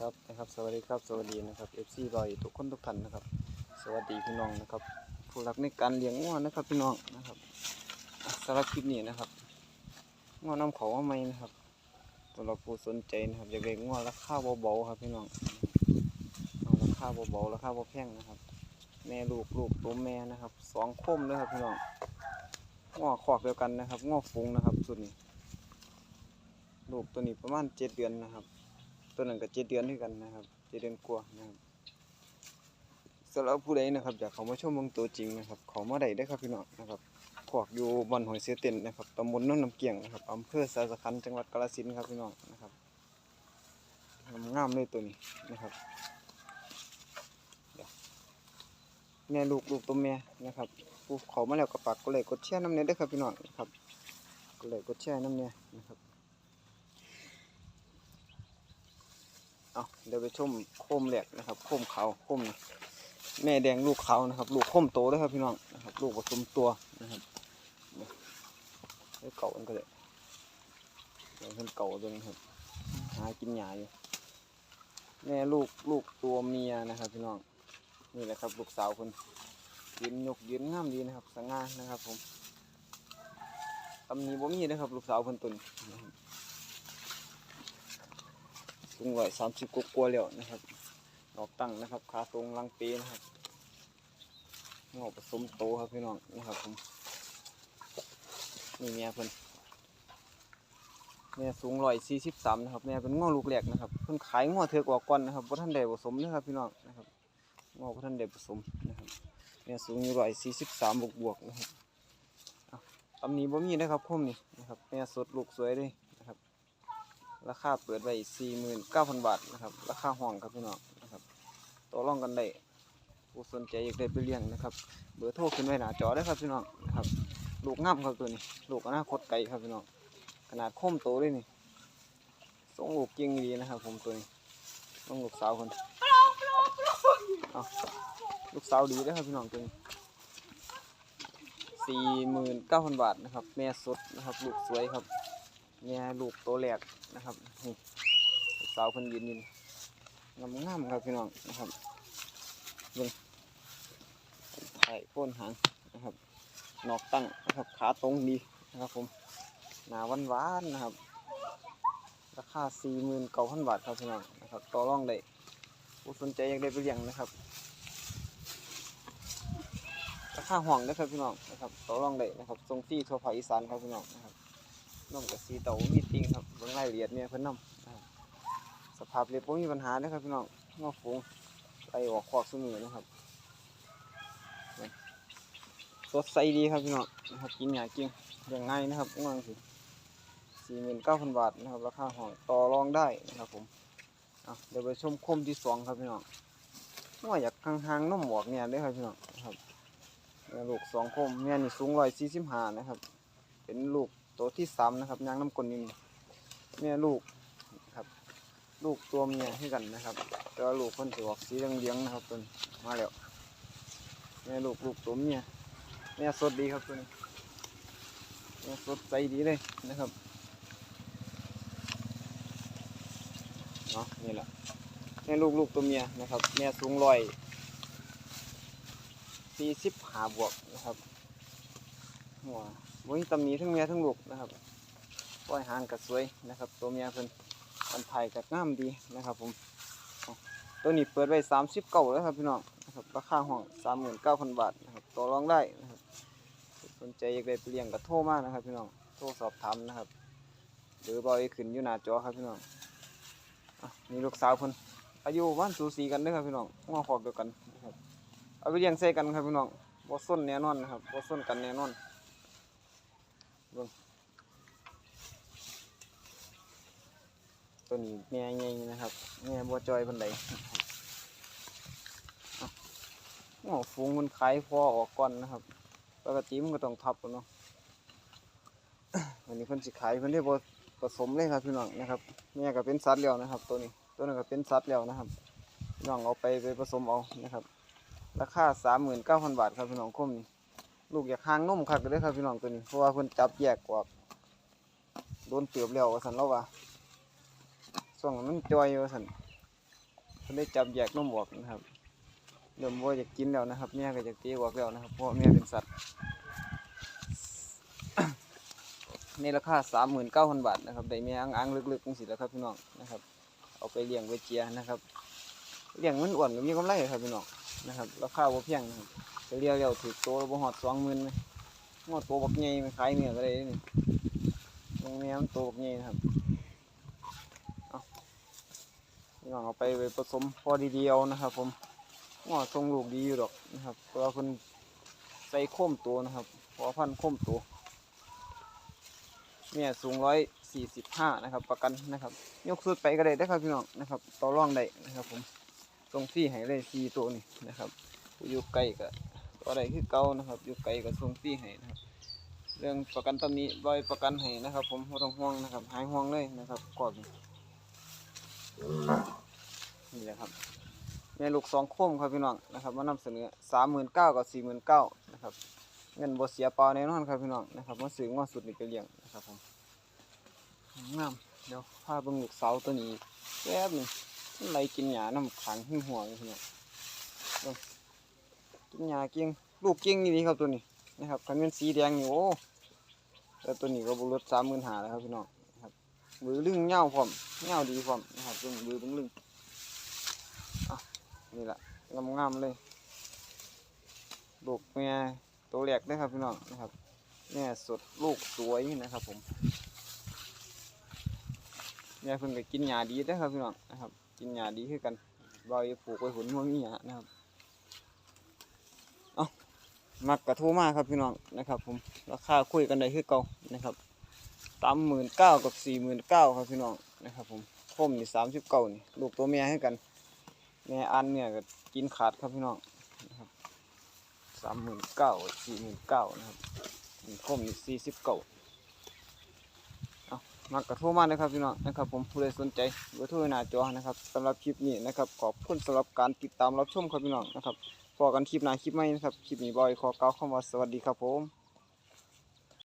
ครับนะครับ สวัสดีครับ สวัสดีนะครับ FC บอยทุกคนทุกท่านนะครับ สวัสดีพี่น้องนะครับ ผู้รักในการเลี้ยงงัวนะครับพี่น้องนะครับสำหรับคลิปนี้นะครับงัวน้ำเขาว่าไม่นะครับสำหรับผู้สนใจนะครับอยากเลี้ยงงัวราคาเบาๆครับพี่น้องราคาเบาๆราคาบ่แพงนะครับ แม่ลูกลูกตัวแม่นะครับสองคมเลยครับพี่น้องงัวขอกเดียวกันนะครับงัวฝูงนะครับสุดนี้ลูกตัวนี้ประมาณเจ็ดเดือนนะครับ ตัวนั้นก็เจ็ดเดือนด้วยกันนะครับเจ็ดเดือนกว่านะครับสำหรับผู้ใดนะครับอยากเขามาชมเมืองตัวจริงนะครับเขามาได้ได้ครับพี่น้องนะครับขวากอยู่บอนหอยเสียเต็นนะครับตำบลน้นน้ำเกียงนะครับอำเภอสาสะขันจังหวัดกาฬสินธุ์ครับพี่น้องนะครับงามเลยตัวนี้นะครับเดี๋ยวแม่ลูกลูกตัวแม่นะครับผู้เขามาแล้วก็ปักก็เลยกดแชร์น้ำเนี้ยได้ครับพี่น้องนะครับก็เลยกดแชร์น้ำเนี้ยนะครับ เอาเดี๋ยวไปชมโคมแหลกนะครับโคมเขาโคมแม่แดงลูกเขานะครับ ลูกโคมโตด้วยครับพี่น้องนะครับ ลูกผสมตัวนะครับนี่เดี๋ยเก่ามันก็เลยเดี๋ยวมันเก่าตัวนี้ครับหากินหญ้าอยู่แม่ลูกลูกตัวเมียนะครับ พี่น้องนี่แหละครับ ลูกสาวคนยืนยกยืนงามดีนะครับสง่านะครับผมตำหนี้บ่มีนะครับ ลูกสาวคนตุนนะครับ สูงร้อยสามสิบกว่าแล้วนะครับดอกตั้งนะครับขาตรงลังปีนะครับงอกผสมโตครับพี่น้องนะครับผมนี่แม่เพิ่นแม่สูงร้อยสี่สิบสามนะครับแม่เป็นงอลูกแหลกนะครับเพิ่นขายงอเถือกว่าก่อนนะครับบ่ท่านได้ผสมนะครับพี่น้องนะครับงอบ่ท่านได้ผสมนะครับแม่สูงอยู่ร้อยสี่สิบสามบวกบวกนะครับอาตำหนี้บ่มีนะครับคมนี่นะครับแม่สดลูกสวยเลย ราคาเปิดไว้สี่หมื่นเก้าพันบาทนะครับ ราคาห้องครับพี่น้องนะครับต่อรองกันได้ผู้สนใจอยากได้ไปเลี้ยงนะครับ เบอร์โทรขึ้นไว้หน้าจอได้ครับพี่น้องนะครับลูกงามครับตัวนี้ ลูกอนาคตไกลครับพี่น้องขนาดค้มโตเลยนี่ทรงลูกเก่งดีนะครับ ผมตัวนี้ต้องลูกสาวคนเอาลูกสาวดีเด้ครับพี่น้องตัวนี้สี่หมื่นเก้าพันบาทนะครับ แม่สดนะครับ ลูกสวยครับเนี่ลูกโตแหลก นะครับนี่ลูกสาวคนยืนยืนงามงามครับพี่น้องนะครับเบิ่งไข่โค่นหางนะครับนอกตั้งนะครับขาตรงดีนะครับผมหนาวานหวานนะครับ ราคาสี่หมื่นเก้าพันบาทครับพี่น้องนะครับต่อรองได้ผู้สนใจอยากได้ไปเลี้ยงนะครับ ราคาห่วงนะครับพี่น้องนะครับต่อรองได้นะครับทรงฟรีทั่วภาคอีสานครับพี่น้องนะครับ น้องกับสีเต่ามีติงครับเบิ่งรายละเอียดเนี่ยเพิ่นนำนะครับสภาพเล็บบ่มีปัญหาเด้อครับพี่น้องงอฟูงไล่ออกคอกซุมือนะครับสดใสดีครับพี่น้องนะครับกินหยากินอย่างง่ายนะครับง่วงสิสี่หมื่นเก้าพันบาทนะครับราคาห้องต่อรองได้นะครับผมเดี๋ยวไปชมคมที่สองครับพี่น้องว่าอยากห่างๆน้มหมวกเนี่ยเด้ครับพี่น้องนะครับลูกสองคมแม่นี่สูงร้อยสี่สิบห้านะครับ เป็นลูก ตัวที่สามนะครับยางน้ำกลนนินแม่ลูกครับ ลูกตัวเมียให้กันนะครับต่ว่าลูกคนจะออกสีเหลืองๆนะครับตัวมาแล้วแม่ลูกลูกตัวเมียแม่สดดีครับตัวนี้แม่สดใจดีเลยนะครับเนาะนี่แหละแม่ลูกลูกตัวเมียนะครับแม่สูงร้อยสี่สิบห้าบวกนะครับหัว วันนี้ตำหนิทั้งเมียทั้งลูกนะครับปล่อยหางกับสวยนะครับ ตัวเมียเพิ่นปันไทยกับงามดีนะครับผมตัวนี้เปิดไว้สามสิบเก้าแล้วครับพี่น้องนะครับราคาห้องสามหมื่นเก้าพันบาทนะครับต่อรองได้นะครับสนใจอยากได้ไปเลี้ยงกับโทรมากนะครับพี่น้องโทรสอบถามนะครับ หรือบอยขึ้นอยู่หน้าจอครับพี่น้องอนี่ลูกสาวเพิ่นอายุวันสูสีกันเด้อครับพี่น้องงอขอกเดียวกันนะครับเอาไปเลี้ยงใส่กันครับพี่น้องบ่ส้นแน่นอนนะครับบ่ส้นกันแน่นอน ตัวนี้แม่ใหญ่นะครับแม่บัวจอยบันไดโอ้ฟูงมันขายพอออกก่อนนะครับปกติมันก็ต้องทับกันเนาะวันนี้เพิ่นสิขายเพิ่นได้บ่ผสมเลยครับพี่น้องนะครับแม่ก็เป็นสัตว์แล้วนะครับ ตัวนี้ตัวนั้นก็เป็นสัตว์แล้วนะครับพี่น้องเอาไปไปผสมเอานะครับ ราคาสามหมื่นเก้าพันบาทครับพี่น้องคมนี่ ลูกอยากหางนมคักเลยครับพี่น้องตัวนี้เพราะว่าเพิ่นจับแยกกว่าโดนเตือบแล้วว่าสันแล้วว่าส่วงนั้นมันจอยว่สันนได้จับแยกนมออกนะครับเริ่มว่าอยากกินแล้วนะครับแม่ก็อยากตีออกแล้วนะครับเพราะว่าแม่เป็นสัตว์ในราคาสามหมื่นเก้าพันบาทนะครับได้แม่อ่างๆลึกๆจังสิแล้วครับพี่น้องนะครับ เอาไปเลี้ยงไว้เจียนะครับเลี้ยงมันอ้วนก็มีกำไรครับพี่น้อง นะครับราคาบ่เพียงนะครับจะเลี้ยงแล้วถือโตแล้วบ่ฮอดสองหมื่นไหมงอดโตบักใหญ่ไปขายเนื้อก็ได้นี่ตรงนี้มันโตบักใหญ่นะครับเอาพี่น้องเอาไปไปผสมพอดีๆเอานะครับ ผมงอดทรงลูกดีอยู่ดอกนะครับเราะว่าเพิ่นใส่โค้มตัวนะครับพอพันธุ์โค้มตัวเนี่ยสูงร้อยสี่สิบห้านะครับ ประกันนะครับ ยกสุดไปก็ได้ได้ครับพี่น้องนะครับต่อรองได้นะครับผม ตรงฟรีให้เลยสี่ตัวนี่นะครับอยู่ไกลก็ตัวใดคือเก่านะครับ อยู่ไกลก็ส่งฟรีให้นะครับ เรื่องประกันตำหนี้บอยประกันให้นะครับ ผมไม่ต้องห่วงนะครับ หายห่วงเลยนะครับกอดนี่นี่แหละครับแม่ลูกสองโคมครับพี่น้องนะครับมานำเสนอสามหมื่นเก้ากับสี่หมื่นเก้านะครับเงินบ่เสียเปล่าแน่นอนครับพี่น้องนะครับมาซื้องวดสุดนี่ไปเลี้ยงนะครับผมงามเดี๋ยวพาเบิ่งลูกเสาตัวนี้แป๊บนึง มันไหลกินหญ้าน้ำขังหิ้งหัวอยู่เนี่ยกินหญ้าเก่งลูกเก่งนี่ครับตัวนี้นะครับคันเป็นสีแดงนี่โอ้แต่ตัวนี้ก็บุรถสามหมื่นหาแล้วครับพี่น้องครับมือลึงเงาวพร้อมเงาวดีพร้อมนะครับเบิ่งมือเบิ่งลึงอะนี่แหละงามๆเลยลูกแม่ตัวแรกเด้ครับพี่น้องนะครับแม่สดลูกสวยนะครับผมแม่เพิ่นก็กินหญ้าดีเด้ครับพี่น้องนะครับ กินหญ้าดีคือกันบอยปลูกไว้หุ่นบ่มีหญ้านะครับเอ้ามักกระทรมาครับพี่น้องนะครับ ผมราคาคุยกันได้คือเก่านะครับสามหมื่นเก้ากับสี่หมื่นเก้าครับพี่น้องนะครับผมคมนี่สามสิบเก้านี่ลูกตัวเมียให้กันแม่อันเนี่ยก็กินขาดครับพี่น้องนะครับสามหมื่นเก้าสี่หมื่นเก้านะครับนี่คมนี่สี่สิบเก้า มากระโทรมานะครับพี่น้องนะครับ ผมผู้ใดสนใจเบอร์โทรหน้าจอนะครับสำหรับคลิปนี้นะครับขอบคุณสำหรับการติดตามรับชมครับพี่น้องนะครับพอกันคลิปหน้าคลิปใหม่นะครับคลิปนี้บอยขอกล่าวคำว่าสวัสดีครับผม